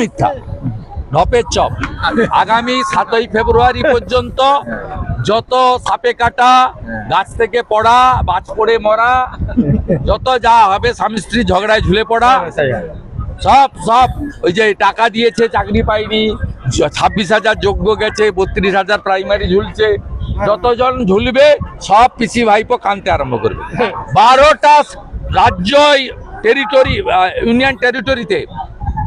মিথ্যা। ঢপের চপ। আগামী সাতই ফেব্রুয়ারি পর্যন্ত যত সাপে কাটা, গাছ থেকে পড়া, বাজ পড়ে মরা, যত যা হবে স্বামী স্ত্রী ঝগড়ায় ঝুলে পড়া, সব সব ওই যে টাকা দিয়েছে, চাকরি পাইনি ছাব্বিশ হাজার যোগ্য গেছে, বত্রিশ হাজার প্রাইমারি ঝুলছে, যতজন ঝুলবে, সব পিসি ভাইপো কানতে আরম্ভ করবে। বারোটা রাজ্য টেরিটরি ইউনিয়ন টেরিটরিতে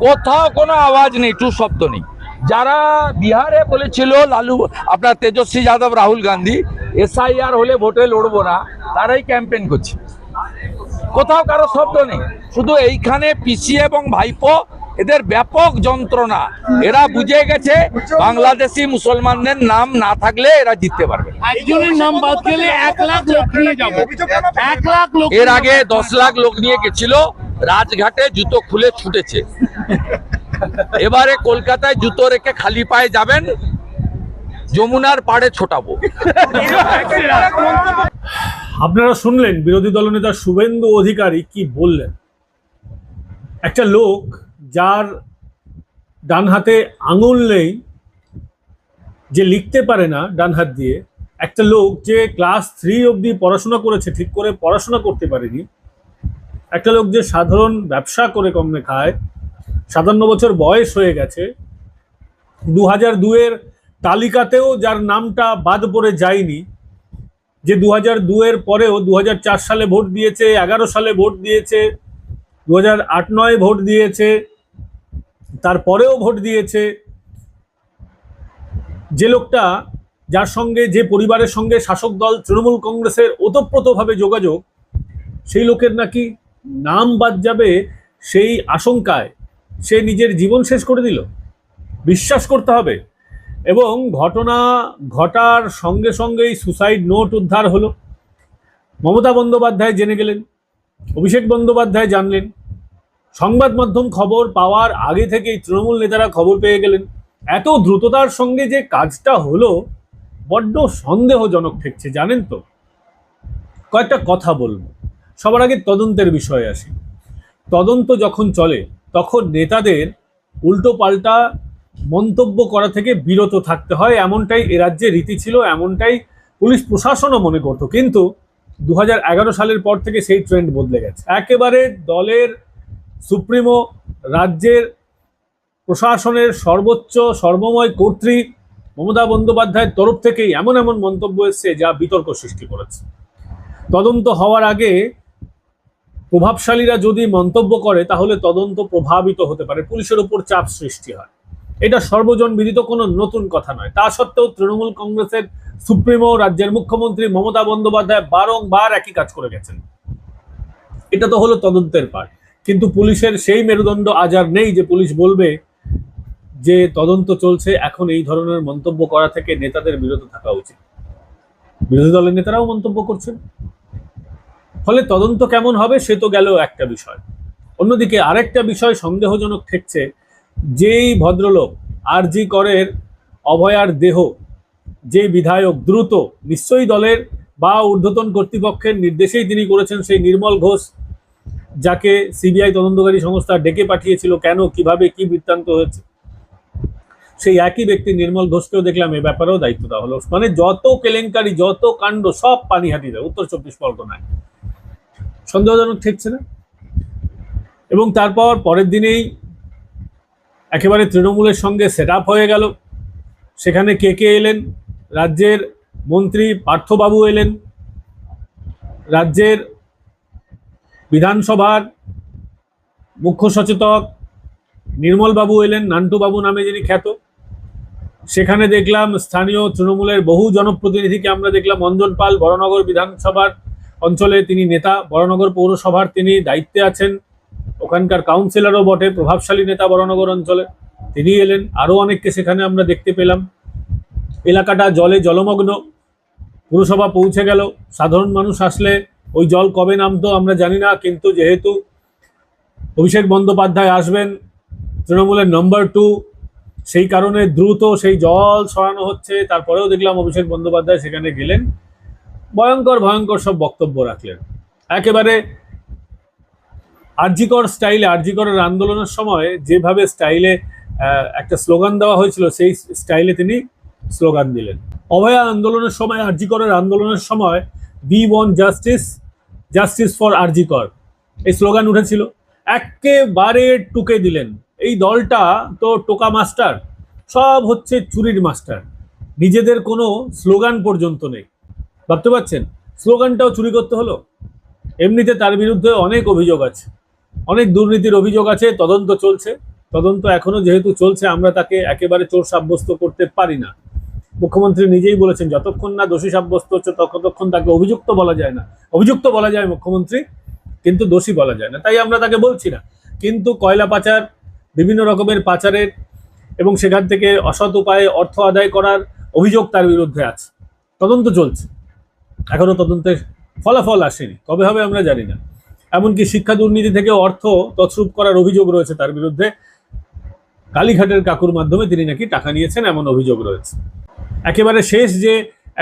কোথাও কোনো আওয়াজ নেই টু শব্দ নেই। যারা বিহারে বলেছিল লালু আপনার তেজস্বী যাদব রাহুল গান্ধী এসআইআর হলে ভোটে লড়বো না তারাই ক্যাম্পেইন করছে। কোথাও কারও শব্দ নেই। শুধু এইখানে পিসি এবং ভাইপো এদের ব্যাপক যন্ত্রণা। এরা বুঝে গেছে বাংলাদেশি মুসলমানদের নাম না থাকলে এরা জিততে পারবে। নাম বাদ গেলে এক লাখ লোক নিয়ে যাব। এক লাখ লোক এর আগে দশ লাখ লোক নিয়ে গেছিল রাজঘাটে জুতো খুলে ছুটেছে। এবারে কলকাতায় জুতো রেখে খালি পায়ে যাবেন, যমুনার পাড়ে ছোটাবো। আপনারা শুনলেন বিরোধী দলনেতা শুভেন্দু অধিকারী কি বললেন? একটা লোক যার ডান হাতে আঙুল নেই, যে লিখতে পারে না ডান হাত দিয়ে, একটা লোক যে ক্লাস থ্রি অবধি পড়াশোনা করেছে, ঠিক করে পড়াশোনা করতে পারেনি একটা লোক যে সাধারণ ব্যবসা করে কমে খায়, সাতান্ন বছর বয়স হয়ে গেছে দু হাজার দুয়ের তালিকাতেও যার নামটা বাদ পড়ে যায়নি, যে দু হাজার দুয়ের পরেও দু হাজার চার সালে ভোট দিয়েছে, এগারো সালে ভোট দিয়েছে দু হাজার আট নয় ভোট দিয়েছে, তারপরেও ভোট দিয়েছে, যে লোকটা যার সঙ্গে, যে পরিবারের সঙ্গে শাসক দল তৃণমূল কংগ্রেসের ওতপ্রোতভাবে যোগাযোগ, সেই লোকের নাকি নাম বাদ যাবে সেই আশঙ্কায় সে নিজের জীবন শেষ করে দিল। বিশ্বাস করতে হবে। এবং ঘটনা ঘটার সঙ্গে সঙ্গেই সুসাইড নোট উদ্ধার হলো। মমতা বন্দ্যোপাধ্যায় জেনে গেলেন, অভিষেক বন্দ্যোপাধ্যায় জানলেন, সংবাদ মাধ্যম খবর পাওয়ার আগে থেকেই তৃণমূল নেতারা খবর পেয়ে গেলেন। এত দ্রুততার সঙ্গে যে কাজটা হলো, বড্ড সন্দেহজনক ঠেকছে, জানেন তো? কয়েকটা কথা বলব। সবার আগে তদন্তের বিষয়ে আসি। তদন্ত যখন চলে, তখন নেতাদের উল্টো পাল্টা মন্তব্য করা থেকে বিরত থাকতে হয়। এমনটাই এ রাজ্যে রীতি ছিল, এমনটাই পুলিশ প্রশাসনও মনে করতো। কিন্তু দু হাজার এগারো সালের পর থেকে সেই ট্রেন্ড বদলে গেছে। একেবারে দলের সুপ্রিমো রাজ্যের প্রশাসনের সর্বোচ্চ সর্বময় কর্তৃ মমতা বন্দ্যোপাধ্যায়ের তরফ থেকেই এমন এমন মন্তব্য এসছে যা বিতর্ক সৃষ্টি করেছে। তদন্ত হওয়ার আগে প্রভাবশালীরা যদি মন্তব্য করে, তাহলে তদন্ত প্রভাবিত হতে পারে। পুলিশের উপর চাপ সৃষ্টি হয়। এটা সর্বজন বিদিত কোনো নতুন কথা নয়। তা সত্ত্বেও তৃণমূল কংগ্রেসের সুপ্রিমো, রাজ্যের মুখ্যমন্ত্রী মমতা বন্দ্যোপাধ্যায় বারংবার একই কাজ করে গেছেন। এটা তো হলো তদন্তের পার কিন্তু পুলিশের সেই মেরুদণ্ড আজ আর নেই যে পুলিশ বলবে যে তদন্ত চলছে, এখন এই ধরনের মন্তব্য করা থেকে নেতাদের বিরত থাকা উচিত। বিরোধী দলের নেতারাও মন্তব্য করছেন। ফলে তদন্ত কেমন হবে সে তো গেল একটা বিষয়। অন্যদিকে আরেকটা বিষয় সন্দেহজনক ঠেকছে, যেই ভদ্রলোক আর জি করের অভয়ার দেহ, যে বিধায়ক দ্রুত নিশ্চয়ই দলের বা ঊর্ধ্বতন কর্তৃপক্ষের নির্দেশেই তিনি করেছেন সেই নির্মল ঘোষ, যাকে সিবিআই তদন্তকারী সংস্থা ডেকে পাঠিয়েছিল কেন, কীভাবে, কি বৃত্তান্ত হয়েছে। সেই একই ব্যক্তি নির্মল ঘোষকেও দেখলাম, এ ব্যাপারেও দায়িত্ব দেওয়া হলো। মানে যত কেলেঙ্কারি, যত কাণ্ড, সব পানিহাটিরা উত্তর চব্বিশ পরগনায়। সন্দেহজনক ঠেকছে না। এবং তারপর পরের দিনেই একেবারে তৃণমূলের সঙ্গে সেট হয়ে গেল। সেখানে কে কে এলেন? রাজ্যের মন্ত্রী পার্থবাবু এলেন। রাজ্যের বিধানসভার মুখ্য সচেতক নির্মলবাবু এলেন, নান্টুবাবু নামে যিনি খ্যাত। সেখানে দেখলাম স্থানীয় তৃণমূলের বহু জনপ্রতিনিধিকে আমরা দেখলাম। অঞ্জন পাল বড়নগর বিধানসভার অঞ্চলে তিনি নেতা, বড়নগর পৌরসভার তিনি দায়িত্বে আছেন, ওখানকার কাউন্সিলরও বটে, প্রভাবশালী নেতা বড়নগর অঞ্চলে। তিনি এলেন, আরও অনেককে সেখানে আমরা দেখতে পেলাম। এলাকাটা জলে জলমগ্ন, পুরসভা পৌঁছে গেল। সাধারণ মানুষ আসলে ওই জল কবে নামতো আমরা জানি না, কিন্তু যেহেতু অভিষেক বন্দ্যোপাধ্যায় আসবেন, তৃণমূলের নম্বর টু, সেই কারণে দ্রুত সেই জল সরানো হচ্ছে। তারপরেও দেখলাম অভিষেক বন্দ্যোপাধ্যায় সেখানে গেলেন। ভয়ঙ্কর ভয়ঙ্কর সব বক্তব্য রাখলেন। একেবারে আরজিকর স্টাইলে, আরজিকরের আন্দোলনের সময় যেভাবে স্টাইলে একটা স্লোগান দেওয়া হয়েছিল, সেই স্টাইলে তিনি স্লোগান দিলেন। অভয়া আন্দোলনের সময়, আরজিকরের আন্দোলনের সময় we want justice justice for RG Kar. এই স্লোগান উঠেছিল। একেবারে টুকে দিলেন। এই দলটা তো টোকা মাস্টার, সব হচ্ছে চুরির মাস্টার। নিজেদের কোনো স্লোগান পর্যন্ত নেই। ভাবতে পারছেন? স্লোগানটাও চুরি করতে হলো? এমনিতে তার বিরুদ্ধে অনেক অভিযোগ আছে। অনেক দুর্নীতির অভিযোগ আছে, তদন্ত চলছে। তদন্ত এখনও যেহেতু চলছে, আমরা তাকে একেবারে চোর সাব্যস্ত করতে পারি না। মুখ্যমন্ত্রী নিজেই বলেছেন, যতক্ষণ না দোষী সাব্যস্ত হচ্ছে, ততক্ষণ তাকে অভিযুক্ত বলা যায় না। অভিযুক্ত বলা যায় মুখ্যমন্ত্রী, কিন্তু দোষী বলা যায় না। তাই আমরা তাকে বলছি না। কিন্তু কয়লা পাচার, বিভিন্ন রকমের পাচারের এবং সেখান থেকে অসৎ উপায়ে অর্থ আদায় করার অভিযোগ তার বিরুদ্ধে আছে। তদন্ত চলছে। এখনও তদন্তের ফলাফল আসেনি। কবে হবে আমরা জানি না। এমনকি শিক্ষা দুর্নীতি থেকে অর্থ তছরূপ করার অভিযোগ রয়েছে তার বিরুদ্ধে। কালীঘাটের কাকুর মাধ্যমে তিনি নাকি টাকা নিয়েছেন এমন অভিযোগ রয়েছে। একেবারে শেষ যে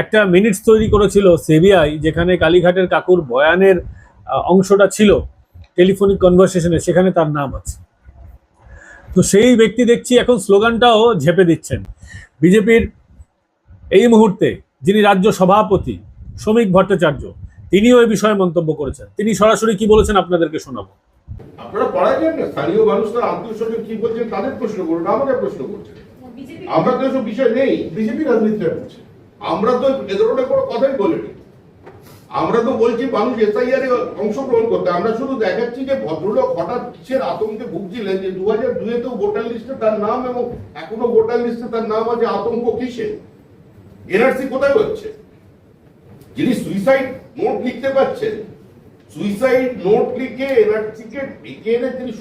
একটা মিনিটস তৈরি করেছিল সিবিআই যেখানে কালীঘাটের কাকুর বয়ানের অংশটা ছিল টেলিফোনিক কনভারসেশনে, সেখানে তার নাম আছে। তো সেই ব্যক্তি দেখছি এখন স্লোগানটাও ঝেপে দিচ্ছেন। বিজেপির এই মুহূর্তে যিনি রাজ্য সভাপতি শ্রমিক ভট্টাচার্য তিনিও এই বিষয়ে মন্তব্য করেছেন। তিনি সরাসরি কি বলেছেন আপনাদেরকে শোনাবো? আপনারা পড়াই যান না স্থানীয় মানুষ তার আত্মীয় স্বজন কি বলছেন তাদের প্রশ্ন করুন আমাকে প্রশ্ন করছেন। আমরা তো এসব বিষয় নেই। বিজেপি রাজনীতিটা করছে আমরা তো এ ধরনের কোনো কথাই বলিনি। আমরা তো বলছি মানুষ এসআইআর এ অংশগ্রহণ করতে। আমরা শুধু দেখাচ্ছি যে ভদ্রলোক হঠাৎ কিসের আতঙ্কে ভুগছিলেন যে দু হাজার দুয়েতেও ভোটার লিস্টে তার নাম এবং এখনও ভোটার লিস্টে তার নাম আছে আতঙ্ক কিসে এনআরসি কোথায় হচ্ছে? যিনি সুইসাইড নোট লিখতে পারছেন সুইসাইড নোট লিখে এনআরসি কে ডেকে এনে তিনি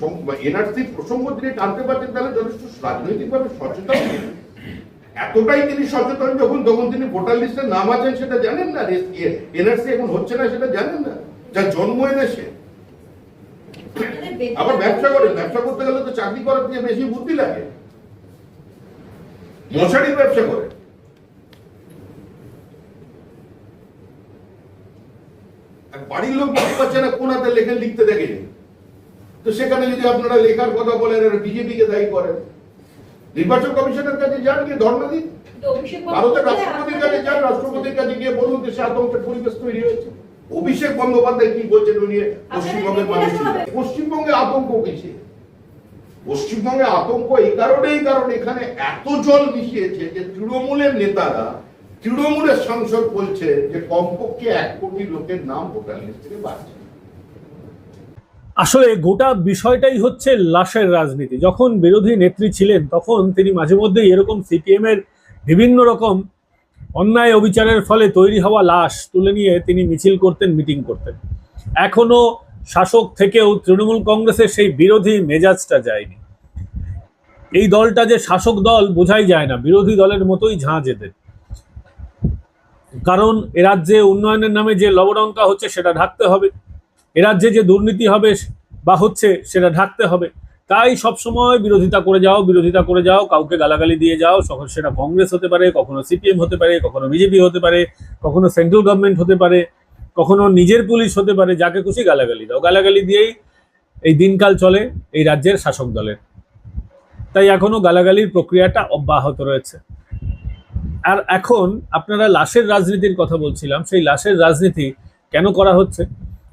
এনআরসি প্রসঙ্গ তিনি টানতে পারছেন তাহলে যথেষ্ট রাজনৈতিকভাবে সচেতন এতটাই তিনি সচেতন যখন, তখন তিনি ভোটার লিস্টে নাম আছেন সেটা জানেন না এনআরসি এখন হচ্ছে না সেটা জানেন না যা জন্ম এনেছে। আবার ব্যবসা করেন, ব্যবসা করতে গেলে তো চাকরি করার থেকে বেশি বুদ্ধি লাগে। মশারির ব্যবসা করে আর বাড়ির লোক বুঝতে পারছে না কোন হাতে লেখেন লিখতে দেখেনি। তো সেখানে যদি আপনারা লেখার কথা বলেন আর বিজেপি কে দায়ী করেন নির্বাচন কমিশনের কাছে যান গিয়ে ধর্ণা দিন। ভারতের রাষ্ট্রপতির কাছে যান রাষ্ট্রপতির কাছে গিয়ে বলুন দেশে আতঙ্কের পরিবেশ তৈরি হয়েছে। অভিষেক বন্দ্যোপাধ্যায় কি বলছেন উনি? পশ্চিমবঙ্গের মানুষ পশ্চিমবঙ্গে আতঙ্ক কিসে? পশ্চিমবঙ্গে আতঙ্ক এই কারণেই কারণ এখানে এত জল মিশিয়েছে যে তৃণমূলের নেতারা তৃণমূলের সাংসদ বলছে যে কমপক্ষে এক কোটি লোকের নাম ভোটার লিস্ট থেকে বাড়ছে আসলে গোটা বিষয়টাই হচ্ছে লাশের রাজনীতি। যখন বিরোধী নেত্রী ছিলেন, তখন তিনি মাঝে মধ্যেই এরকম সিপিএম এর বিভিন্ন রকম অন্যায় অবিচারের ফলে তৈরি হওয়া লাশ তুলে নিয়ে তিনি মিছিল করতেন, মিটিং করতেন। এখনও শাসক থেকেও তৃণমূল কংগ্রেসের সেই বিরোধী মেজাজটা যায়নি। এই দলটা যে শাসক দল বোঝাই যায় না, বিরোধী দলের মতোই ঝাঁজ এদের। কারণ রাজ্যে উন্নয়নের নামে যে লবডঙ্কা হচ্ছে, সেটা ঢাকতে হবে। রাজ্যে যে দুর্নীতি হবে বা হচ্ছে, সেটা ঢাকতে হবে। তাই সবসময় বিরোধিতা করে যাও, বিরোধিতা করে যাও, কাউকে গালাগালি দিয়ে যাও। সখন সেটা কংগ্রেস হতে পারে, কখনো সিপিএম হতে পারে, কখনো বিজেপি হতে পারে, কখনো সেন্ট্রাল গভর্নমেন্ট হতে পারে, কখনো নিজের পুলিশ হতে পারে, যাকে খুশি গালাগালি দাও। গালাগালি দিয়েই এই দিনকাল চলে এই রাজ্যের শাসক দলের। তাই এখনও গালাগালির প্রক্রিয়াটা অব্যাহত রয়েছে। আর এখন আপনারা লাশের রাজনীতির কথা বলছিলাম, সেই লাশের রাজনীতি কেন করা হচ্ছে?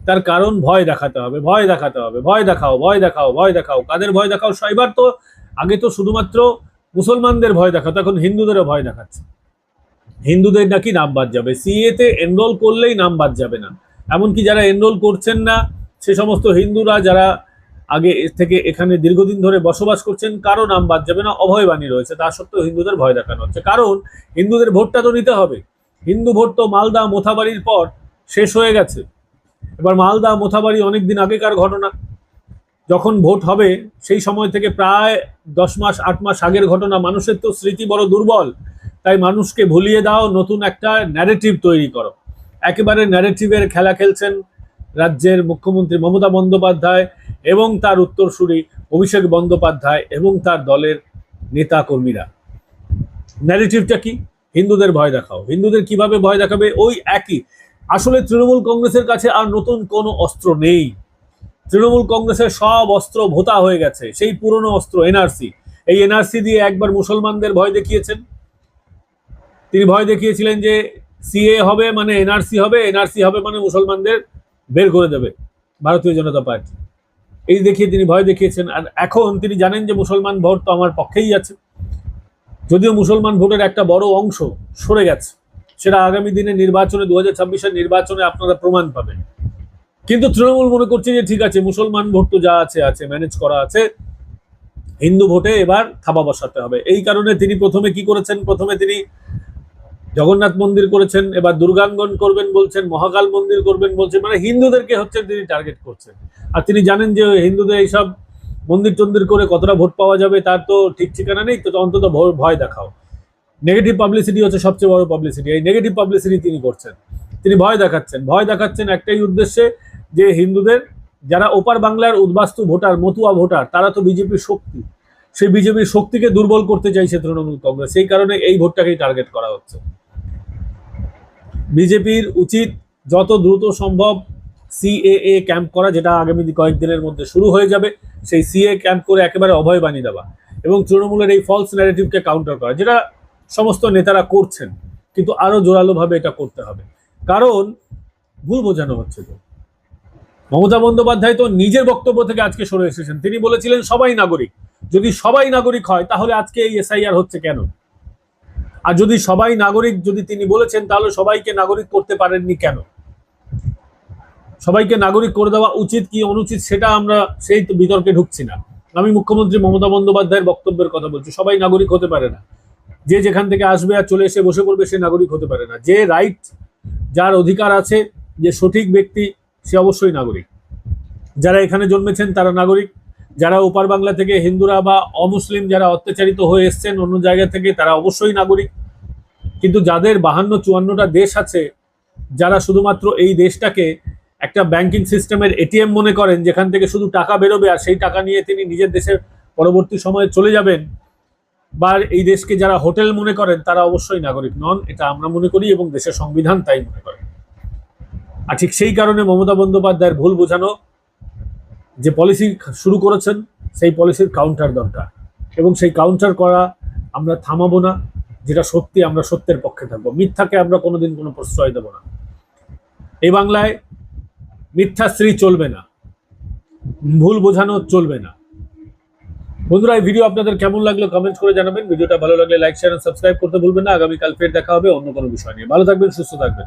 তার কারণ ভয় দেখাতে হবে, ভয় দেখাতে হবে, ভয় দেখাও ভয় দেখাও ভয় দেখাও। কাদের ভয় দেখাও? এবার তো আগে তো শুধুমাত্র মুসলমানদের ভয় দেখাতো, এখন হিন্দুদেরও ভয় দেখাচ্ছে। হিন্দুদের নাকি নাম বাদ যাবে। সিএতে এনরোল করলেই নাম বাদ যাবে না। এমনকি যারা এনরোল করছেন না, সে সমস্ত হিন্দুরা যারা আগে থেকে এখানে দীর্ঘদিন ধরে বসবাস করছেন, কারও নাম বাদ যাবে না, অভয় বাণী রয়েছে। তা সত্ত্বেও হিন্দুদের ভয় দেখানো হচ্ছে। কারণ হিন্দুদের ভোটটা তো নিতে হবে। হিন্দু ভোট তো মালদা মোথাবাড়ির পর শেষ হয়ে গেছে। এবার মালদা মোথাবাড়ি অনেক দিন আগেকার ঘটনা। যখন ভোট হবে, সেই সময় থেকে প্রায় দশ মাস, আট মাস আগের ঘটনা। মানুষের তো স্মৃতি বড় দুর্বল। তাই মানুষকে ভুলিয়ে দাও, নতুন একটা ন্যারেটিভ তৈরি করো। একেবারে ন্যারেটিভের খেলা খেলছেন রাজ্যের মুখ্যমন্ত্রী মমতা বন্দ্যোপাধ্যায়। এবং তার উত্তরসূরি অভিষেক বন্দ্যোপাধ্যায় এবং তার দলের নেতা কর্মীরা ন্যারেটিভটা কি? হিন্দুদের ভয় দেখাও। হিন্দুদের কীভাবে ভয় দেখাবে? ওই একই। আসলে তৃণমূল কংগ্রেসের কাছে আর নতুন কোনো অস্ত্র নেই। তৃণমূল কংগ্রেসের সব অস্ত্র ভোতা হয়ে গেছে। সেই পুরনো অস্ত্র, এনআরসি। এই এনআরসি দিয়ে একবার মুসলমানদের ভয় দেখিয়েছেন? তিনি ভয় দেখিয়েছিলেন যে সিএ হবে মানে এনআরসি হবে এনআরসি হবে মানে মুসলমানদের বের করে দেবে। ভারতীয় জনতা পার্টি। এই দেখিয়ে তিনি ভয় দেখিয়েছেন। আর এখন তিনি জানেন যে মুসলমান ভোট তো আমার পক্ষেই আছে। যদিও মুসলমান ভোটের একটা বড় অংশ সরে গেছে, সেটা আগামী দিনে নির্বাচনে দু হাজার নির্বাচনে আপনারা প্রমাণ পাবেন। কিন্তু তৃণমূল মনে করছে যে ঠিক আছে, মুসলমান ভোট তো যা আছে আছে ম্যানেজ করা আছে। হিন্দু ভোটে এবার থাবা বসাতে হবে। এই কারণে তিনি প্রথমে কি করেছেন? প্রথমে তিনি জগন্নাথ মন্দির করেছেন, এবার দুর্গাঙ্গন করবেন বলছেন, মহাকাল মন্দির করবেন বলছেন মানে হিন্দুদেরকে হচ্ছে তিনি টার্গেট করছেন। আর তিনি জানেন যে হিন্দুদের এইসব মন্দির টন্দির করে কতটা ভোট পাওয়া যাবে, তার তো ঠিক ঠিকানা নেই, তো অন্তত ভয়- দেখাও। নেগেটিভ পাবলিসিটি হচ্ছে সবচেয়ে বড় পাবলিসিটি এই নেগেটিভ পাবলিসিটি তিনি করছেন। তিনি ভয় দেখাচ্ছেন ভয় দেখাচ্ছেন একটাই উদ্দেশ্যে যে হিন্দুদের, যারা ওপার বাংলার উদ্বাস্তু ভোটার, মতুয়া ভোটার, তারা তো বিজেপির শক্তি। সেই বিজেপির শক্তিকে দুর্বল করতে চাইছে তৃণমূল কংগ্রেস, সেই কারণে এই ভোটটাকেই টার্গেট করা হচ্ছে। বিজেপির উচিত যত দ্রুত সম্ভব সিএএ ক্যাম্প করা, যেটা আগামী কয়েকদিনের মধ্যে শুরু হয়ে যাবে। সেই সিএ ক্যাম্প করে একেবারে অভয় বানিয়ে দেওয়া এবং তৃণমূলের এই ফলস ন্যারেটিভকে কাউন্টার করা, যেটা সমস্ত নেতারা করছেন, কিন্তু আরও জোরালোভাবে এটা করতে হবে। কারণ ভুল বোঝানো হচ্ছে তো। মমতা বন্দ্যোপাধ্যায় তো নিজের বক্তব্য থেকে আজকে সরে এসেছেন। তিনি বলেছিলেন, সবাই নাগরিক। যদি সবাই নাগরিক হয়, তাহলে আজকে এই এসআইআর হচ্ছে কেন? আর যদি সবাই নাগরিক, যদি তিনি বলেছেন, তাহলে সবাইকে নাগরিক করতে পারেননি কেন? সবাইকে নাগরিক করে দেওয়া উচিত কি অনুচিত সেটা আমরা সেই বিতর্কে ঢুকছি না। আমি মুখ্যমন্ত্রী মমতা বন্দ্যোপাধ্যায়ের বক্তব্যের কথা বলছি, সবাই নাগরিক হতে পারে না। যে যেখান থেকে আসবে আর চলে এসে বসে পড়বে, সে নাগরিক হতে পারে না। যে রাইট যার অধিকার আছে, যে সঠিক ব্যক্তি, সে অবশ্যই নাগরিক। যারা এখানে জন্মেছেন, তারা নাগরিক। যারা ওপার বাংলা থেকে হিন্দুরা বা অমুসলিম যারা অত্যাচারিত হয়ে এসছেন অন্য জায়গা থেকে, তারা অবশ্যই নাগরিক। কিন্তু যাদের বাহান্ন চুয়ান্নটা দেশ আছে, যারা শুধুমাত্র এই দেশটাকে একটা ব্যাংকিং সিস্টেমের এটিএম মনে করেন, যেখান থেকে শুধু টাকা বেরোবে আর সেই টাকা নিয়ে তিনি নিজের দেশের পরবর্তী সময়ে চলে যাবেন, বা এই দেশকে যারা হোটেল মনে করেন, তারা অবশ্যই নাগরিক নন। এটা আমরা মনে করি এবং দেশের সংবিধান তাই মনে করে। আর ঠিক সেই কারণে মমতা বন্দ্যোপাধ্যায়ের ভুল বোঝানো যে পলিসি শুরু করেছেন, সেই পলিসির কাউন্টার দরকার। এবং সেই কাউন্টার করা আমরা থামাবো না, যেটা সত্যি আমরা সত্যের পক্ষে থাকব। মিথ্যাকে আমরা কোনোদিন কোনো প্রশ্রয় দেব না। এই বাংলায় মিথ্যা মিথ্যাশ্রী চলবে না। ভুল বোঝানো চলবে না। বন্ধুরা, এই ভিডিও আপনাদের কেমন লাগল কমেন্ট করে জানাবেন। ভিডিওটা ভালো লাগলে লাইক শেয়ার সাবস্ক্রাইব করতে ভুলবেন না। আগামীকাল ফের দেখা হবে অন্য কোনো বিষয় নিয়ে। ভালো থাকবেন, সুস্থ থাকবেন।